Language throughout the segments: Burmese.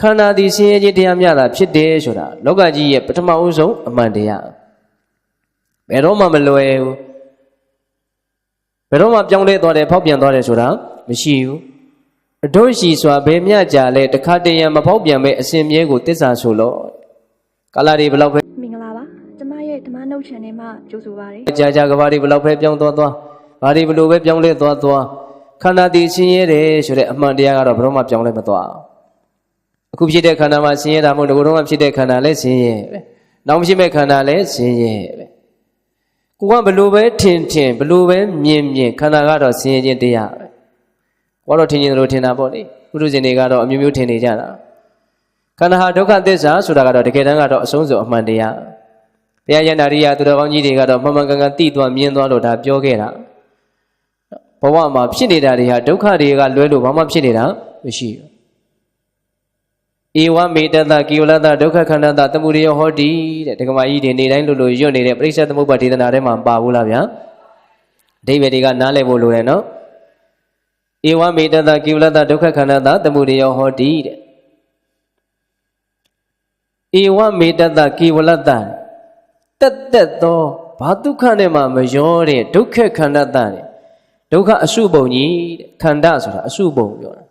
ခန္ဓာသည်ဆင်းရဲခြင်းတရားမျှတာဖြစ်တယ်ဆိုတာလောကကြီးရဲ့ပထမဦးဆုံးအမှန်တရားဘယ်တော့မှမလွယ်ဘူးဘယ်တော့မှပြောင်းလဲသွားတယ်ဖောက်ပြန်သွားတယ်ဆိုတာမရှိဘူးအတို့ရှိစွာဘယ်မျှကြာလဲတခါတည်းရန်မဖောက်ပြန်ပဲအစဉ်မြဲကိုတစ္ဆာဆိုလို့ကာလာတွေဘယ်လောက်ပဲမင်္ဂလာပါကျမရဲ့ဓမ္မနှုတ် channel မှာကြိုဆိုပါရစေကြာကြာကဘာတွေဘယ်လောက်ပဲပြောင်းသွားသွားဘာတွေဘယ်လိုပဲပြောင်းလဲသွားသွားခန္ဓာတည်ဆင်းရဲတယ်ဆိုတဲ့အမှန်တရားကတော့ဘယ်တော့မှပြောင်းလဲမသွားဘူး အခုဖြစ်တဲ့ခန္ဓာမှာဆင်းရဲတာမဟုတ်တကူတော့မှဖြစ်တဲ့ခန္ဓာလည်းဆင်းရဲပဲနောက်မရှိမဲ့ခန္ဓာလည်းဆင်းရဲပဲကိုကဘယ်လိုပဲထင်ထင်ဘယ်လိုပဲမြင်မြင်ခန္ဓာကတော့ဆင်းရဲခြင်းတရားပဲကိုကတော့ထင်ရင်လို့ထင်တာပေါ့လေပုရုဇဉ်တွေကတော့အမျိုးမျိုးထင်နေကြတာခန္ဓာဟာဒုက္ခသစ္စာဆိုတာကတော့တကယ်တမ်းကတော့အဆုံးစွန်အမှန်တရားဘုရားယန္တာရိယသူတော်ကောင်းကြီးတွေကတော့မှန်မှန်ကန်ကန်သိသွားမြင်သွားလို့ဒါပြောခဲ့တာဘဝမှာဖြစ်နေတာတွေဟာဒုက္ခတွေကလွဲလို့ဘာမှဖြစ်နေတာမရှိဘူး ဧဝမေတ္တကိဝလတဒုက္ခခန္ဓာတသမှုရိယဟောတိတဲ့ဒကမာကြီးတွေနေတိုင်းလို့လို့ရွတ်နေတဲ့ပရိစ္ဆေသမုပ္ပါဒေသနာထဲမှာပါဘူးလားဗျာအဓိပ္ပာယ်တွေကနားလည်ဖို့လိုတယ်နော်ဧဝမေတ္တကိဝလတဒုက္ခခန္ဓာတသမှုရိယဟောတိတဲ့ဧဝမေတ္တကိဝလတတက်တက်သောဘာဒုက္ခနဲ့မှမရောတဲ့ဒုက္ခခန္ဓာတတဲ့ဒုက္ခအစုပုံကြီးတဲ့ခန္ဓာဆိုတာအစုပုံပြောတာနော်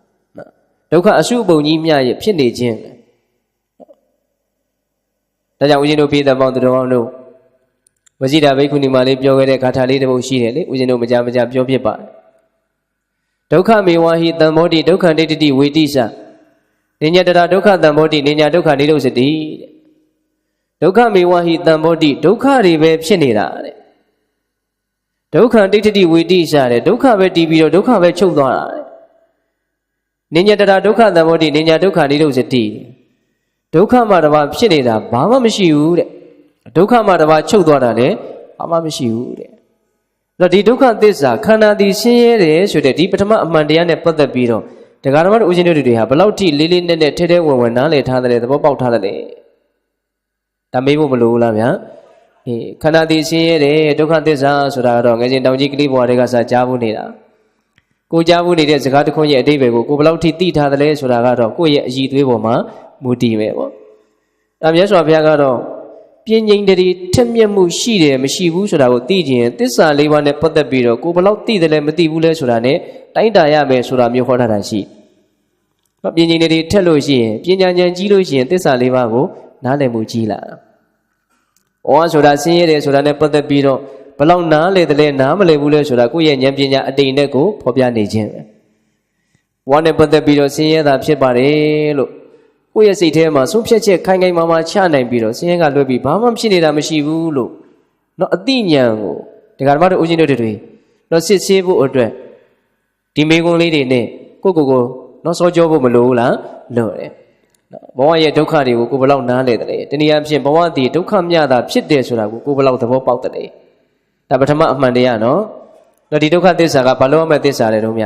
ဒုက္ခအစုပုံကြီးမြရဲ့ဖြစ်နေခြင်းဒါကြောင့်ဦးဇင်းတို့ပြည်သက်ပေါင်းသူတော်ကောင်းတို့ဝဇိတာဘိက္ခုနီမလေးပြောခဲ့တဲ့ဂါထာလေးတစ်ပုဒ်ရှိတယ်လေဦးဇင်းတို့မကြမကြပြောဖြစ်ပါတယ်ဒုက္ခမေဝဟိတံမောတိဒုက္ခဒိဋ္ဌိဝေတိစနိညာတရာဒုက္ခတံမောတိနိညာဒုက္ခနိရောဓစတိတဲ့ဒုက္ခမေဝဟိတံဘောတိဒုက္ခတွေပဲဖြစ်နေတာတဲ့ဒုက္ခဒိဋ္ဌိဝေတိရှာတဲ့ဒုက္ခပဲတီးပြီးတော့ဒုက္ခပဲချုပ်သွားတာတဲ့ နိညာတရာဒုက္ခတံဘောတိနိညာဒုက္ခနိရောဓစတိဒုက္ခမှတစ်ပါးဖြစ်နေတာဘာမှမရှိဘူးတဲ့ဒုက္ခမှတစ်ပါးချုပ်သွားတာလည်းဘာမှမရှိဘူးတဲ့အဲ့တော့ဒီဒုက္ခသစ္စာခန္ဓာတည်ဆင်းရဲတယ်ဆိုတဲ့ဒီပထမအမှန်တရားနဲ့ပတ်သက်ပြီးတော့တရားဓမ္မတို့ဦးဇင်းတို့တွေဟာဘလောက်ထိလေးလေးနက်နက်ထဲထဲဝင်ဝင်နားလည်ထားတယ်သဘောပေါက်ထားတယ်ဒါမေးဖို့မလိုဘူးလားဗျာအေးခန္ဓာတည်ဆင်းရဲတယ်ဒုက္ခသစ္စာဆိုတာကတော့ငယ်စဉ်တောင်ကြီးကလေးဘဝတွေကစကြားဖို့နေတာ ကိုကြားဖို့နေတဲ့စကားတစ်ခွန်းရဲ့အတိတ်ပဲကိုကိုဘယ်လောက်ထိသိထားသလဲဆိုတာကတော့ကိုယ့်ရဲ့အည်သွေးပေါ်မှာမူတည်ပဲပေါ့ဒါမြတ်စွာဘုရားကတော့ပြင်းငိမ့်တည်းထက်မြက်မှုရှိတယ်မရှိဘူးဆိုတာကိုသိခြင်းသစ္စာလေးပါးနဲ့ပတ်သက်ပြီးတော့ကိုဘယ်လောက်သိတယ်လဲမသိဘူးလဲဆိုတာ ਨੇ တိုင်းတာရမယ်ဆိုတာမျိုးဟောထားတာရှိ။ဟောပြင်းငိမ့်တည်းထက်လို့ရှိရင်ပညာဉာဏ်ကြီးလို့ရှိရင်သစ္စာလေးပါးကိုနားလည်မှုကြီးလာတာ။ဩဆိုတာဆင်းရဲတယ်ဆိုတာနဲ့ပတ်သက်ပြီးတော့ ဘလောက်နားလေတယ်လဲနားမလည်ဘူးလဲဆိုတာကိုယ့်ရဲ့ဉာဏ်ပညာအတိမ်နဲ့ကိုဖော်ပြနေခြင်းပဲ။ဝါနဲ့ပတ်သက်ပြီးတော့ဆင်းရဲတာဖြစ်ပါတယ်လို့ကိုယ့်ရဲ့စိတ်ထဲမှာဆုံးဖြတ်ချက်ခိုင်ခိုင်မာမာချနိုင်ပြီးတော့ဆင်းရဲကလွဲပြီးဘာမှဖြစ်နေတာမရှိဘူးလို့တော့အတိညာဏ်ကိုဒကာဓမ္မတို့ဦးဇင်းတို့တွေတော့စစ်ဆေးဖို့အတွက်ဒီမေကွန်လေးတွေနဲ့ကိုယ့်ကိုယ်ကိုတော့စောကြောဖို့မလိုဘူးလားလို့တယ်နော်ဘဝရဲ့ဒုက္ခတွေကိုကိုယ်ဘယ်လောက်နားလဲတယ်တနည်းအားဖြင့်ဘဝတည်ဒုက္ခမြတာဖြစ်တယ်ဆိုတာကိုကိုယ်ဘယ်လောက်သဘောပေါက်တယ် ဒါပထမအမှန်တရားနော်တော့ဒီဒုက္ခသစ္စာကဘာလို့အမဲ့သစ္စာလဲတော့မြ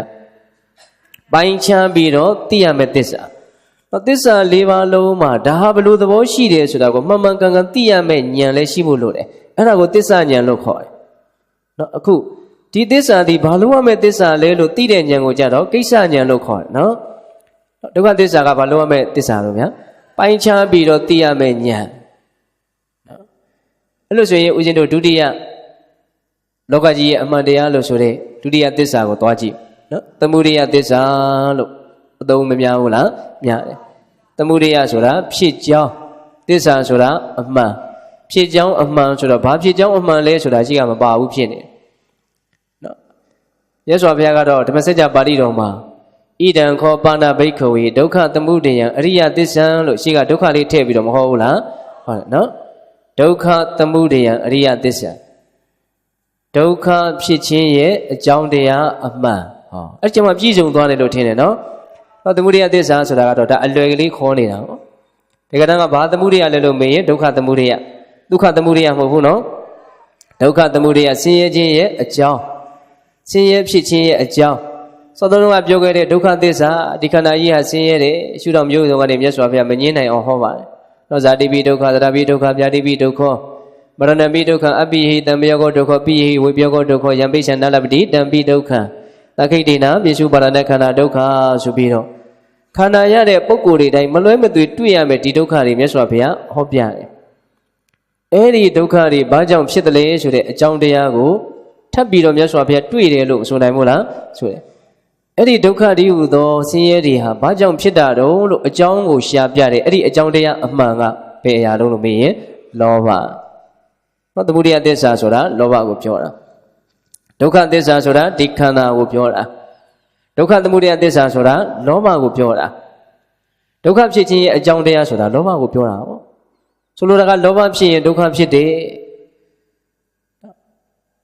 ပိုင်းခြားပြီးတော့သိရမယ့်သစ္စာတော့သစ္စာ၄ပါးလုံးမှာဒါဟာဘယ်လိုသဘောရှိတယ်ဆိုတာကိုမှန်မှန်ကန်ကန်သိရမယ့်ဉာဏ်လည်းရှိဖို့လိုတယ်အဲ့ဒါကိုသစ္စာဉာဏ်လို့ခေါ်တယ်နော်အခုဒီသစ္စာဒီဘာလို့အမဲ့သစ္စာလဲလို့သိတဲ့ဉာဏ်ကိုကြတော့ကိစ္စဉာဏ်လို့ခေါ်တယ်နော်ဒုက္ခသစ္စာကဘာလို့ရမယ့်သစ္စာလို့ဗျာပိုင်းခြားပြီးတော့သိရမယ့်ဉာဏ်နော်အဲ့လိုဆိုရင်ဦးဇင်းတို့ဒုတိယ လောကကြီးရဲ့အမှန်တရားလို့ဆိုတဲ့ဒုတိယသစ္စာကိုသွားကြည့်နော်သမုဒိယသစ္စာလို့အသုံးမများဘူးလားများတယ်သမုဒိယဆိုတာဖြစ်ကြောင်းသစ္စာဆိုတာအမှန်ဖြစ်ကြောင်းအမှန်ဆိုတော့ဘာဖြစ်ကြောင်းအမှန်လဲဆိုတာရှိကမပါဘူးဖြစ်နေတယ်နော်ရသော်ဘုရားကတော့ဓမ္မစကြာပါဠိတော်မှာဣဒံခောပါဏဘိက္ခဝေဒုက္ခသမုဒယံအရိယသစ္ဆံလို့ရှိကဒုက္ခလေးထည့်ပြီးတော့မဟုတ်ဘူးလားဟုတ်တယ်နော်ဒုက္ခသမုဒယံအရိယသစ္ဆံ ဒုက္ခဖြစ်ခြင်းရဲ့အကြောင်းတရားအမှန်ဟောအဲ့ဒီမှာပြည့်စုံသွားတယ်လို့ထင်တယ်နော်ဟောသမုဒယသစ္စာဆိုတာကတော့ဒါအလွယ်ကလေးခေါ်နေတာဟောဒီကတန်းကဘာသမုဒယလဲလို့မေးရင်ဒုက္ခသမုဒယဒုက္ခသမုဒယမဟုတ်ဘူးနော်ဒုက္ခသမုဒယဆင်းရဲခြင်းရဲ့အကြောင်းဆင်းရဲဖြစ်ခြင်းရဲ့အကြောင်းသောတော်ကပြောခဲ့တဲ့ဒုက္ခသစ္စာဒီခန္ဓာကြီးဟာဆင်းရဲတယ်ရှုတော်မျိုးစုံကနေမြတ်စွာဘုရားမငင်းနိုင်အောင်ဟောပါတယ်။သောဇာတိပိဒုက္ခသရပိဒုက္ခဗျာတိပိဒုက္ခ မရဏပိဒုက္ခအပိဟိတံပယောကောဒုက္ခပိဟိဝေပယောကောဒုက္ခယံပိရှန္ဒလပတိတံပိဒုက္ခသခိတေနာပိစုပါရဏခန္ဓာဒုက္ခဆိုပြီးတော့ခန္ဓာရတဲ့ပုံကိုယ်တွေတိုင်းမလွဲမသွေတွေ့ရမယ်ဒီဒုက္ခတွေမြတ်စွာဘုရားဟောပြတယ်အဲ့ဒီဒုက္ခတွေဘာကြောင့်ဖြစ်တယ်လဲဆိုတဲ့အကြောင်းတရားကိုထပ်ပြီးတော့မြတ်စွာဘုရားတွေ့တယ်လို့ဆိုနိုင်မို့လားဆိုတယ်အဲ့ဒီဒုက္ခဒီဟုသောဆင်းရဲတွေဟာဘာကြောင့်ဖြစ်တာတုံးလို့အကြောင်းကိုရှာပြတယ်အဲ့ဒီအကြောင်းတရားအမှန်ကဘယ်အရာလုံးလို့မေးရင်လောဘ ဟောသမုဒိယသစ္စာဆိုတာလောဘကိုပြောတာဒုက္ခသစ္စာဆိုတာဒီခန္ဓာကိုပြောတာဒုက္ခသမုဒိယသစ္စာဆိုတာလောဘကိုပြောတာဒုက္ခဖြစ်ခြင်းရဲ့အကြောင်းတရားဆိုတာလောဘကိုပြောတာဟောဆိုလိုတာကလောဘဖြစ်ရင်ဒုက္ခဖြစ်တယ်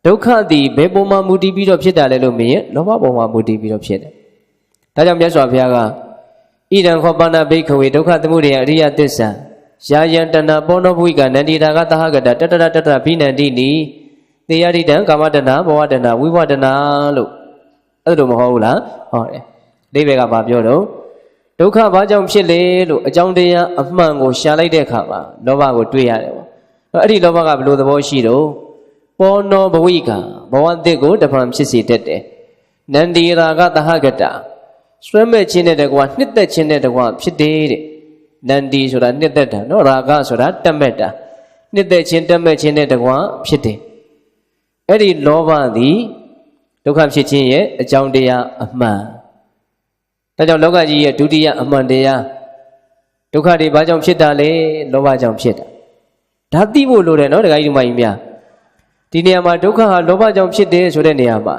ဒုက္ခသည်ဘယ်ပုံမှာမူတည်ပြီးတော့ဖြစ်တာလဲလို့မေးရင်လောဘပုံမှာမူတည်ပြီးတော့ဖြစ်တယ်ဒါကြောင့်မြတ်စွာဘုရားကဣဒံခောပနာဘိခဝေဒုက္ခသမုဒယအရိယသစ္စာ ယာယံတဏပောနောဘုိကနန္ဒီတာကသဟကတတတရတတဘိနန္တိနိသေယရိတံကာမတဏဘောဝတဏဝိဘဝတဏလို့အဲ့လိုမဟုတ်ဘူးလားဟောတယ်အိဗေကဘာပြောတော့ဒုက္ခဘာကြောင့်ဖြစ်လဲလို့အကြောင်းတရားအမှန်ကိုရှာလိုက်တဲ့အခါမှာလောဘကိုတွေ့ရတယ်ပေါ့အဲ့ဒီလောဘကဘယ်လိုသဘောရှိတော့ပောနောဘဝိကဘဝအသစ်ကိုတဖန်ဖြစ်စေတတ်တယ်နန္ဒီရာကသဟကတဆွဲမဲ့ခြင်းတဲ့တကွာနှစ်သက်ခြင်းတဲ့တကွာဖြစ်တယ်တဲ့ နန္ဒီဆိုတာနှစ်သက်တာနော်ရာဂဆိုတာတက်မဲ့တာနှစ်သက်ခြင်းတက်မဲ့ခြင်းတဲ့တကွာဖြစ်တယ်အဲ့ဒီလောဘသည်ဒုက္ခဖြစ်ခြင်းရဲ့အကြောင်းတရားအမှန်ဒါကြောင့်လောကကြီးရဲ့ဒုတိယအမှန်တရားဒုက္ခတွေဘာကြောင့်ဖြစ်တာလဲလောဘကြောင့်ဖြစ်တာဒါသိဖို့လိုတယ်နော်ဒကာကြီးဒီမကြီးများဒီနေရာမှာဒုက္ခဟာလောဘကြောင့်ဖြစ်တယ်ဆိုတဲ့နေရာမှာ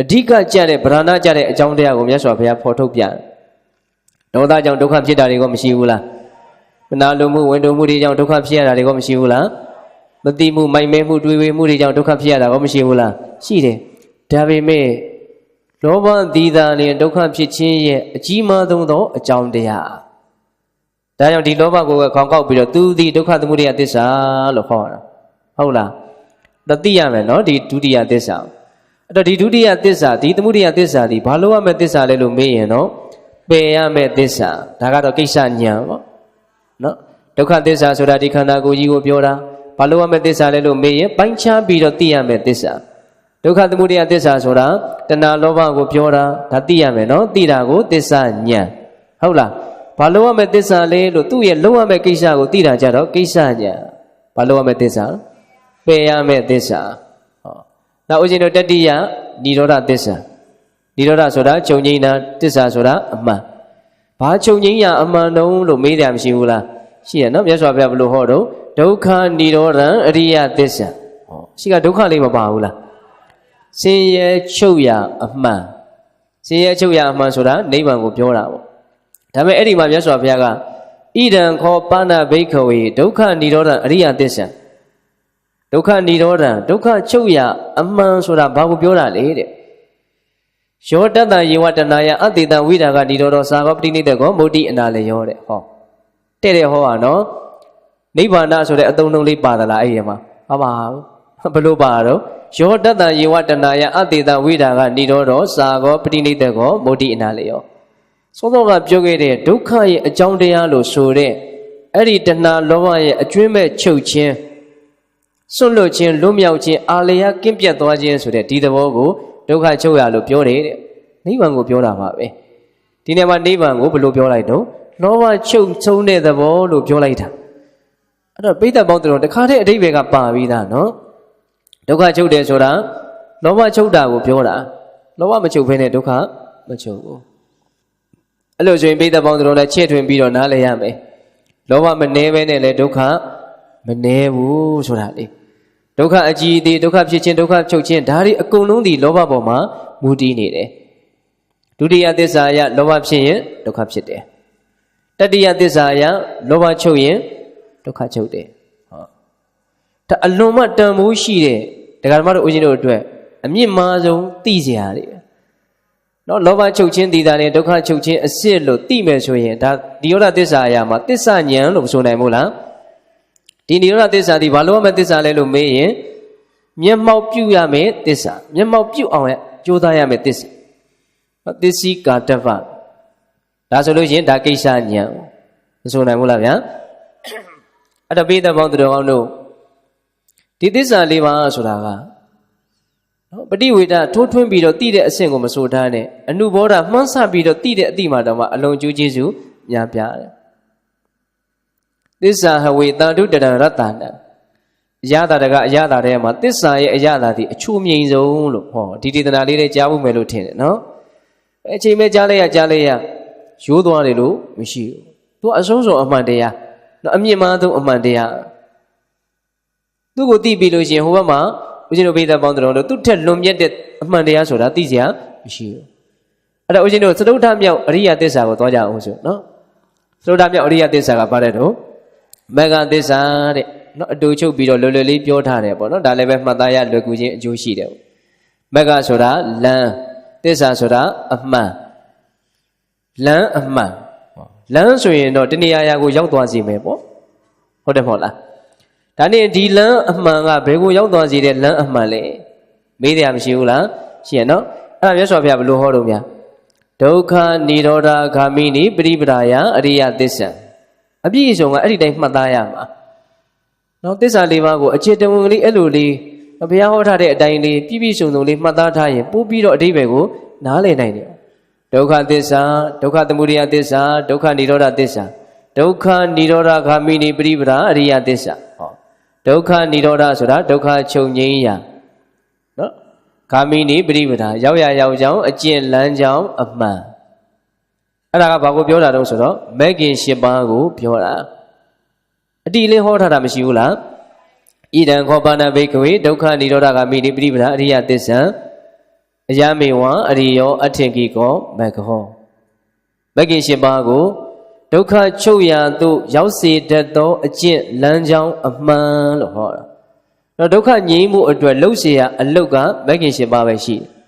အဓိကကြတဲ့ဗရဏကြတဲ့အကြောင်းတရားကိုမြတ်စွာဘုရားဖော်ထုတ်ပြန် ဒေါသကြောင့်ဒုက္ခဖြစ်တာတွေကမရှိဘူးလားမနာလိုမှုဝန်တုံမှုတွေကြောင့်ဒုက္ခဖြစ်ရတာတွေကမရှိဘူးလားမတိမှုမိုက်မဲမှုတွေးဝေမှုတွေကြောင့်ဒုက္ခဖြစ်ရတာကမရှိဘူးလားရှိတယ်ဒါပေမဲ့လောဘသီတာလင်ဒုက္ခဖြစ်ခြင်းရဲ့အကြီးမားဆုံးသောအကြောင်းတရားဒါကြောင့်ဒီလောဘကိုခေါင်းကောက်ပြီးတော့သူသည်ဒုက္ခသမုဒယသစ္စာလို့ခေါ်တာဟုတ်လားဒါသိရမယ်နော်ဒီဒုတိယသစ္စာအဲ့တော့ဒီဒုတိယသစ္စာဒီသမုဒယသစ္စာဒီဘာလို့ရမယ့်သစ္စာလဲလို့မေးရင်တော့ ပယ်ရမယ့်သစ္စာဒါကတော့ကိစ္စညာပေါ့နော်ဒုက္ခသစ္စာဆိုတာဒီခန္ဓာကိုယ်ကြီးကိုပြောတာဘာလို့ရမယ့်သစ္စာလဲလို့မေးရင်ပိုင်းခြားပြီးတော့သိရမယ့်သစ္စာဒုက္ခသမုဒယသစ္စာဆိုတာတဏှာလောဘကိုပြောတာဒါသိရမယ်နော်သိတာကိုသစ္စာညာဟုတ်လားဘာလို့ရမယ့်သစ္စာလဲလို့သူ့ရဲ့လုံးဝမယ့်ကိစ္စကိုသိတာကြတော့ကိစ္စညာဘာလို့ရမယ့်သစ္စာပယ်ရမယ့်သစ္စာဟောနောက်ဦးဇင်းတို့တတိယនិရောဓသစ္စာ និရောဓဆိုတာခြုံငိမ့်တာသစ္စာဆိုတာအမှန်ဘာခြုံငိမ့်ရအမှန်တုံးလို့မေးတယ်မရှိဘူးလားရှိရနော်မြတ်စွာဘုရားဘယ်လိုဟောတော့ဒုက္ခនិရောဓံအရိယသစ္စာဟောရှိကဒုက္ခလေးမပါဘူးလားဆင်းရဲချုပ်ရအမှန်ဆင်းရဲချုပ်ရအမှန်ဆိုတာနိဗ္ဗာန်ကိုပြောတာပေါ့ဒါပေမဲ့အဲ့ဒီမှာမြတ်စွာဘုရားကဣဒံခောပါဏဘိခဝေဒုက္ခនិရောဓံအရိယသစ္စာဒုက္ခនិရောဓံဒုက္ခချုပ်ရအမှန်ဆိုတာဘာကိုပြောတာလဲတဲ့ ယောတတ္တယေဝတနာယအတေတဝိဒါကនិရောဓသာဂောပတိနိတကောမုဒ္တိအနာလေယောတဲ့ဟောတဲ့တဲ့ဟောอ่ะနော်နိဗ္ဗာန်ဆိုတဲ့အသုံးလုံးလေးပါသလားအဲ့ဒီမှာမပါဘူးဘလို့ပါတော့ယောတတ္တယေဝတနာယအတေတဝိဒါကនិရောဓသာဂောပတိနိတကောမုဒ္တိအနာလေယောသောသောကပြောခဲ့တဲ့ဒုက္ခရဲ့အကြောင်းတရားလို့ဆိုတဲ့အဲ့ဒီတဏှာလောဘရဲ့အကျွင်းမဲ့ချုပ်ခြင်းစွန့်လွတ်ခြင်းလွတ်မြောက်ခြင်းအာလျာကင်းပြတ်သွားခြင်းဆိုတဲ့ဒီသဘောကို ဒုက္ခချုပ်ရလို့ပြောတယ်တဲ့နိဗ္ဗာန်ကိုပြောတာပါပဲဒီနေ့မှာနိဗ္ဗာန်ကိုဘယ်လိုပြောလိုက်တော့လောဘချုပ်ဆုံးတဲ့သဘောလို့ပြောလိုက်တာအဲ့တော့ပိဋကပေါင်းတော်တခါတည်းအတိဘယ်ကပါပြီးသားနော်ဒုက္ခချုပ်တယ်ဆိုတာလောဘချုပ်တာကိုပြောတာလောဘမချုပ်ဘဲနဲ့ဒုက္ခမချုပ်ဘူးအဲ့လိုဆိုရင်ပိဋကပေါင်းတော်လည်းချဲ့ထွင်ပြီးတော့နားလည်ရမယ်လောဘမနှဲဘဲနဲ့လည်းဒုက္ခမနှဲဘူးဆိုတာလေ ဒုက္ခအကြည်အသေးဒုက္ခဖြစ်ခြင်းဒုက္ခချုပ်ခြင်းဒါတွေအကုန်လုံးဒီလောဘပေါ်မှာမူတည်နေတယ်ဒုတိယသစ္စာအရလောဘဖြစ်ရင်ဒုက္ခဖြစ်တယ်တတိယသစ္စာအရလောဘချုပ်ရင်ဒုက္ခချုပ်တယ်ဟောဒါအလွန်မှတန်ဖိုးရှိတဲ့ဒကာဓမ္မတို့ဦးဇင်းတို့အတွက်အမြင့်မားဆုံးသိစရာတွေနော်လောဘချုပ်ခြင်းတည်တာနဲ့ဒုက္ခချုပ်ခြင်းအစစ်လို့သိမယ်ဆိုရင်ဒါဒီယောဒသစ္စာအရာမှာသစ္စာဉာဏ်လို့မဆိုနိုင်ဘူးလား ဒီနိရောဓသစ္စာဒီဘာလို့မသစ္စာလဲလို့မေးရင်မျက်မှောက်ပြုရမယ်သစ္စာမျက်မှောက်ပြုအောင်ရကြိုးစားရမယ်သစ္စာသစ္စီကာတဗဒါဆိုလို့ရှိရင်ဒါကိစ္စညံမဆိုနိုင်ဘူးလားဗျာအဲ့တော့ပိဿပေါင်းသူတော်ကောင်းတို့ဒီသစ္စာလေးပါဆိုတာကနော်ပฏิဝေဒထိုးထွင်းပြီးတော့တိတဲ့အဆင့်ကိုမဆိုထားနဲ့အနုဘောဓမှန်းဆပြီးတော့တိတဲ့အတိမှတော့မှအလုံးကျူးကျေးဇူးများပြားတယ် သစ္စာဟဝေတန္တုတရံရတ္တနံအရသာတကအရသာတဲ့မှာသစ္စာရဲ့အရသာဒီအချိုးမြိန်ဆုံးလို့ဟောဒီဒေသနာလေးတွေကြားဖို့မယ်လို့ထင်တယ်နော်အချိန်မဲ့ကြားလိုက်ရကြားလိုက်ရရိုးသွားတယ်လို့မရှိဘူးသူအဆုံးစုံအမှန်တရားနော်အမြင့်မားဆုံးအမှန်တရားသူ့ကိုသိပြီလို့ရှိရင်ဟိုဘက်မှာဦးဇင်းတို့ပိဿပေါင်းတော်တို့သူ့ထက်လွန်မြတ်တဲ့အမှန်တရားဆိုတာသိစရာမရှိဘူးအဲ့ဒါဦးဇင်းတို့သတုဋ္ဌမြောက်အရိယသစ္စာကိုသွားကြအောင်ဆိုနော်သတုဋ္ဌမြောက်အရိယသစ္စာကဘာလဲတော့ မေဃသစ္စာတဲ့နော်အတူချုပ်ပြီးတော့လွယ်လွယ်လေးပြောထားတယ်ပေါ့နော်ဒါလည်းပဲမှတ်သားရလွယ်ကူခြင်းအကျိုးရှိတယ်မေဃဆိုတာလမ်းသစ္စာဆိုတာအမှန်လမ်းအမှန်လမ်းဆိုရင်တော့တဏှာရာကိုရောက်သွားစီမယ်ပေါ့ဟုတ်တယ်မဟုတ်လားဒါနဲ့ဒီလမ်းအမှန်ကဘယ်ကိုရောက်သွားစီတဲ့လမ်းအမှန်လဲမေးတယ်မရှိဘူးလားရှိရနော်အဲ့ဒါမြတ်စွာဘုရားဘယ်လိုဟောတော့များဒုက္ခនិရောဓဂာမိနိပရိပဒါယအရိယသစ္စာ အပြည့်အစုံကအဲ့ဒီတိုင်းမှတ်သားရမှာနော်သစ္စာလေးပါးကိုအจิตဝင်လေးအဲ့လိုလေးဘုရားဟောထားတဲ့အတိုင်းလေးပြည့်ပြည့်စုံစုံလေးမှတ်သားထားရင်ပို့ပြီးတော့အတိပ္ပယ်ကိုနားလည်နိုင်တယ်ဒုက္ခသစ္စာဒုက္ခသမုဒယသစ္စာဒုက္ခនិရောဓသစ္စာဒုက္ခនិရောဓဂာမိနိပရိပဒါအရိယသစ္စာဟောဒုက္ခនិရောဓဆိုတာဒုက္ခချုပ်ငြိမ်းရာနော်ဂာမိနိပရိပဒါရောက်ရရောက်ကြောင်းအကျင့်လမ်းကြောင်းအမှန် အဲ့ဒါကဘာကိုပြောတာတုံးဆိုတော့မဂ်ကင်၈ပါးကိုပြောတာအတိလေးဟောထားတာမရှိဘူးလားဣဒံခောပါဏဘိကဝေဒုက္ခនិရောဓဂာမိနိပရိပဒါအရိယသစ္စာအယမေဝံအရိယောအထင်ကိကောမဂ္ဂဟောမဂ္ဂင်၈ပါးကိုဒုက္ခချုပ်ရာသို့ရောက်စေတတ်သောအကျင့်လမ်းကြောင်းအမှန်လို့ဟောတာ။တော့ဒုက္ခငြိမ်းမှုအတွက်လှုပ်เสียရအလုတ်ကမဂ္ဂင်၈ပါးပဲရှိတယ်။